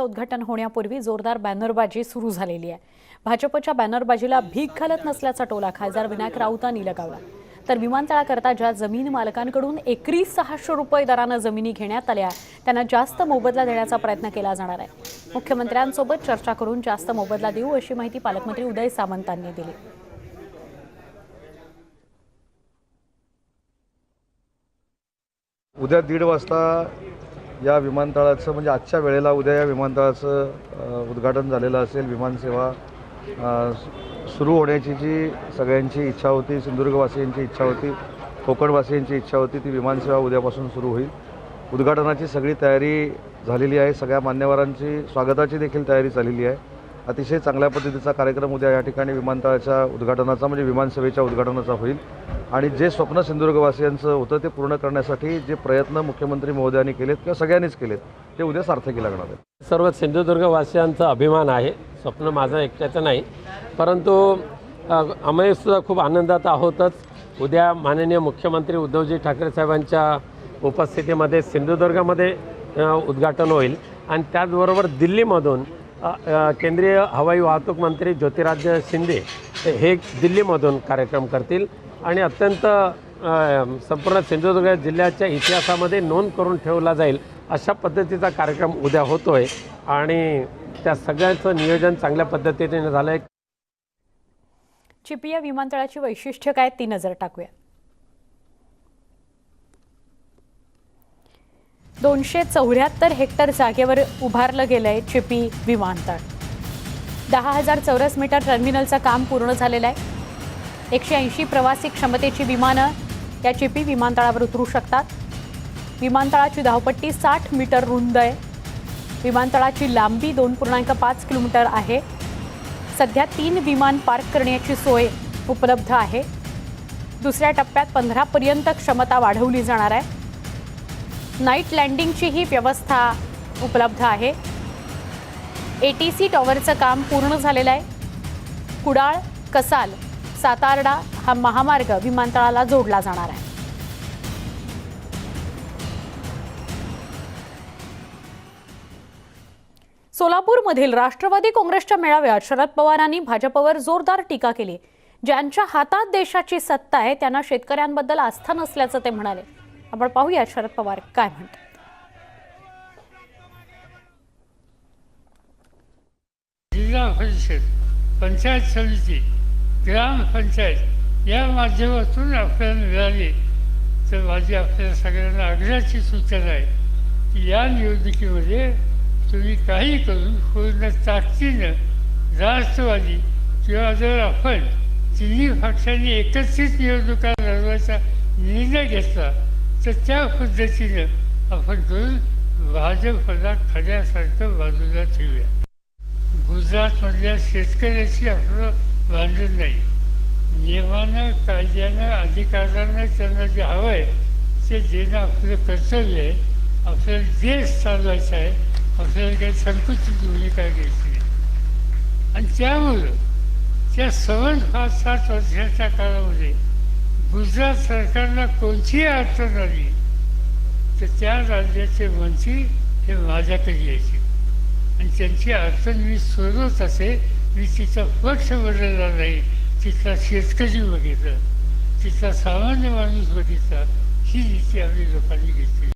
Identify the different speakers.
Speaker 1: उद्घाटन होण्यापूर्वी जोरदार बॅनरबाजी सुरू झालेली आहे. भाजपच्या बॅनरबाजीला भीक घालत नसल्याचा टोला खासदार विनायक राऊतांनी लगावला. तर विमानतळाकरता ज्या जमीन मालकांकडून एकरी सहाशे रुपये दरानं जमिनी घेण्यात आल्या त्यांना जास्त मोबदला देण्याचा प्रयत्न केला जाणार आहे. मुख्यमंत्र्यांसोबत चर्चा करून जास्त मोबदला देऊ अशी माहिती पालकमंत्री उदय सामंतांनी दिली.
Speaker 2: उद्या दीड वाजता या विमानतळाचं म्हणजे आजच्या वेळेला उद्या या विमानतळाचं उद्घाटन झालेलं असेल विमानसेवा सुरू होण्याची जी सगळ्यांची इच्छा होती सिंधुदुर्गवासियांची इच्छा होती कोकणवासियांची इच्छा होती ती विमानसेवा उद्यापासून सुरू होईल. उद्घाटनाची सगळी तयारी झालेली आहे सगळ्या मान्यवरांची स्वागताची देखील तयारी झालेली आहे. अतिशय चांगल्या पद्धतीचा कार्यक्रम उद्या या ठिकाणी विमानतळाच्या उद्घाटनाचा म्हणजे विमानसेवेच्या उद्घाटनाचा होईल. आणि जे स्वप्न सिंधुदुर्गवासियांचं होतं ते पूर्ण करण्यासाठी जे प्रयत्न मुख्यमंत्री महोदयांनी केलेत किंवा सगळ्यांनीच केलेत ते उद्या सार्थकी लागणार आहेत.
Speaker 3: सर्व सिंधुदुर्गवासियांचा अभिमान आहे. स्वप्न माझं एकट्याचं नाही. परंतु आम्हीसुद्धा आम्ही सुद्धा खूप आनंदात आहोतच. उद्या माननीय मुख्यमंत्री उद्धवजी ठाकरे साहेबांच्या उपस्थितीमध्ये सिंधुदुर्गामध्ये उद्घाटन होईल. आणि त्याचबरोबर दिल्लीमधून केंद्रीय हवाई वाहतूक मंत्री ज्योतिराज्य शिंदे हे दिल्लीमधून कार्यक्रम करतील. आणि अत्यंत संपूर्ण सिंधुदुर्ग जिल्ह्याच्या इतिहासामध्ये नोंद करून ठेवला जाईल अशा पद्धतीचा कार्यक्रम उद्या होतो आहे आणि त्या सगळ्यांचं नियोजन चांगल्या पद्धतीने झालं आहे
Speaker 1: चिपिया विमानतळाची वैशिष्ट्य काय ती नजर टाकूया. दोनशे चौऱ्याहत्तर हेक्टर जागेवर उभारलं गेलंय चिपी विमानतळ. दहा हजार चौरस मीटर टर्मिनलचं काम पूर्ण झालेलं आहे. एकशे ऐंशी प्रवासी क्षमतेची विमानं या चिपी विमानतळावर उतरू शकतात. विमानतळाची धावपट्टी साठ मीटर रुंद आहे. विमानतळाची लांबी दोन पूर्णांक पाच किलोमीटर आहे. सध्या तीन विमान पार्क करण्याची सोय उपलब्ध आहे. दुसऱ्या टप्प्यात पंधरापर्यंत क्षमता वाढवली जाणार आहे. नाईट लँडिंगचीही व्यवस्था उपलब्ध आहे. ए टी सी टॉवरचं काम पूर्ण झालेलं आहे. कुडाळ कसाल सातारडा हा महामार्ग विमानतळाला जोडला जाणार आहे. सोलापूरमधील राष्ट्रवादी काँग्रेसच्या मेळाव्यात शरद पवारांनी भाजपवर जोरदार टीका केली. ज्यांच्या हातात देशाची सत्ता आहे त्यांना शेतकऱ्यांबद्दल आस्था नसल्याचं ते म्हणाले. आपण पाहूया शरद पवार काय म्हणतात.
Speaker 4: जिल्हा परिषद पंचायत समिती ग्रामपंचायत या माध्यमातून आपल्याला मिळाली. तर माझी आपल्याला सगळ्यांना आग्रहाची सूचना आहे की या निवडणुकीमध्ये तुम्ही काही करून पूर्ण ताकदीनं राष्ट्रवादी किंवा जर आपण तिन्ही पक्षांनी एकत्रित निवडणुका लढवायचा निर्णय घेतला तर त्या पद्धतीनं आपण करून भाजपला खऱ्यासारखं बाजूला ठेवूया. गुजरातमधल्या शेतकऱ्याची आपलं बांधत नाही. नियमानं कायद्यानं अधिकारानं त्यांना जे हवं आहे ते देणं आपलं कर्तव्य आहे. आपल्याला देश चालवायचा आहे आपल्याला काही संकुचित भूमिका घ्यायची नाही. आणि त्यामुळं त्या सवन पाच सात वर्षाच्या काळामध्ये गुजरात सरकारला कोणतीही अडचण आली तर त्या राज्याचे मंत्री हे माझ्याकडे यायचे. आणि त्यांची अडचण मी सोडवत असे मी तिचा पक्ष बदलला नाही. तिथला शेतकरी बघितला तिथला सामान्य माणूस बघितला ही नीती आम्ही लोकांनी घेतली.